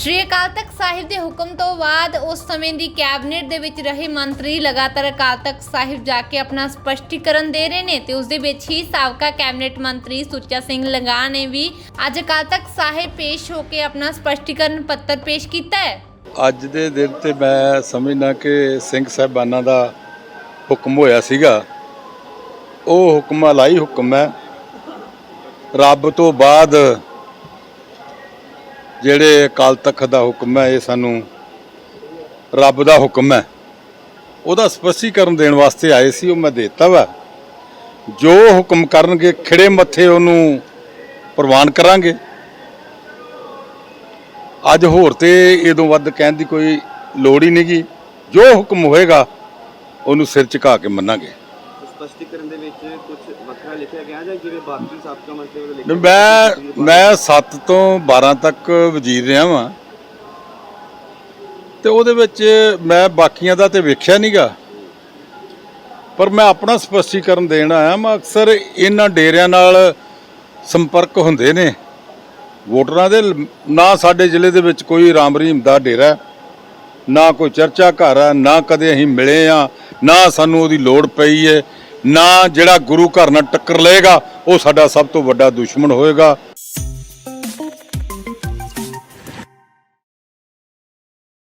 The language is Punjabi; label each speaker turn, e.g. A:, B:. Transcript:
A: ਸ਼੍ਰੀ ਅਕਾਲ ਤਖਤ ਸਾਹਿਬ ਦੇ ਹੁਕਮ ਤੋਂ ਬਾਅਦ ਉਸ ਸਮੇਂ ਦੀ ਕੈਬਨਿਟ ਦੇ ਵਿੱਚ ਰਹੇ ਮੰਤਰੀ ਲਗਾਤਾਰ ਅਕਾਲ ਤਖਤ ਸਾਹਿਬ ਜਾ ਕੇ ਆਪਣਾ ਸਪਸ਼ਟੀਕਰਨ ਦੇ ਰਹੇ ਨੇ ਤੇ ਉਸ ਦੇ ਵਿੱਚ ਹੀ ਸਾਬਕਾ ਕੈਬਨਿਟ ਮੰਤਰੀ ਸੁੱਚਾ ਸਿੰਘ ਲੰਗਾ ਨੇ ਵੀ ਅੱਜ ਅਕਾਲ ਤਖਤ ਸਾਹਿਬ ਪੇਸ਼ ਹੋ ਕੇ ਆਪਣਾ ਸਪਸ਼ਟੀਕਰਨ ਪੱਤਰ ਪੇਸ਼ ਕੀਤਾ ਹੈ।
B: ਅੱਜ ਦੇ ਦਿਨ ਤੇ ਮੈਂ ਸਮਝਦਾ ਕਿ ਸਿੰਘ ਸਾਹਿਬਾਨਾਂ ਦਾ ਹੁਕਮ ਹੋਇਆ ਸੀਗਾ। ਉਹ ਹੁਕਮ ਅਲਾਈ ਹੁਕਮ ਹੈ। ਰੱਬ ਤੋਂ ਬਾਅਦ ਜਿਹੜੇ ਅਕਾਲ ਤਖਤ ਦਾ ਹੁਕਮ ਹੈ, ਇਹ ਸਾਨੂੰ ਰੱਬ ਦਾ ਹੁਕਮ ਹੈ। ਉਹਦਾ ਸਪਸ਼ਟੀਕਰਨ ਦੇਣ ਵਾਸਤੇ ਆਏ ਸੀ, ਉਹ ਮੈਂ ਦੇਤਾ ਵਾ। ਜੋ ਹੁਕਮ ਕਰਨਗੇ, ਖਿੜੇ ਮੱਥੇ ਉਹਨੂੰ ਪ੍ਰਵਾਨ ਕਰਾਂਗੇ। ਅੱਜ ਹੋਰ ਤੇ ਇਦੋਂ ਵੱਧ ਕਹਿਣ ਦੀ ਕੋਈ ਲੋੜ ਹੀ ਨਹੀਂਗੀ ਜੋ ਹੁਕਮ ਹੋਏਗਾ, ਉਹਨੂੰ ਸਿਰ ਝੁਕਾ ਕੇ ਮੰਨਾਂਗੇ।
C: ਸਪਸ਼ਟੀਕਰਨ ਦੇ ਵਿੱਚ ਕੁਝ ਵੱਖਰਾ ਲਿਖਿਆ ਗਿਆ ਜਾਂ ਜਿਵੇਂ ਬਾਕੀ ਸਾਬਕਾ ਮੰਤਰੀ ਵੱਲੋਂ ਲਿਖਿਆ
B: ਮੈਂ ਮੈਂ 7 ਤੋਂ 12 ਤੱਕ ਵਜ਼ੀਰ ਰਿਹਾ ਵਾਂ। ਤੇ ਉਹਦੇ ਵਿੱਚ ਮੈਂ ਬਾਕੀਆਂ ਦਾ ਤੇ ਵੇਖਿਆ ਨਹੀਂਗਾ ਪਰ ਮੈਂ ਆਪਣਾ ਸਪਸ਼ਟੀਕਰਨ ਦੇਣ ਆਇਆ ਮੈਂ ਅਕਸਰ ਇਹਨਾਂ ਡੇਰਿਆਂ ਨਾਲ ਸੰਪਰਕ ਹੁੰਦੇ ਨੇ। ਵੋਟਰਾਂ ਦੇ ਨਾ ਸਾਡੇ ਜ਼ਿਲ੍ਹੇ ਦੇ ਵਿੱਚ ਕੋਈ ਰਾਮ ਰਹੀਮ ਦਾ ਡੇਰਾ ਨਾ ਕੋਈ ਚਰਚਾ ਘਰ ਹੈ ਨਾ ਕਦੇ ਅਸੀਂ ਮਿਲੇ ਆ ਨਾ ਸਾਨੂੰ ਉਹਦੀ ਲੋੜ ਪਈ ਹੈ। ਨਾ ਜਿਹੜਾ ਗੁਰੂ ਘਰ ਨਾਲ ਟੱਕਰ ਲਏਗਾ ਉਹ ਸਾਡਾ ਸਭ ਤੋਂ ਵੱਡਾ ਦੁਸ਼ਮਣ ਹੋਏਗਾ।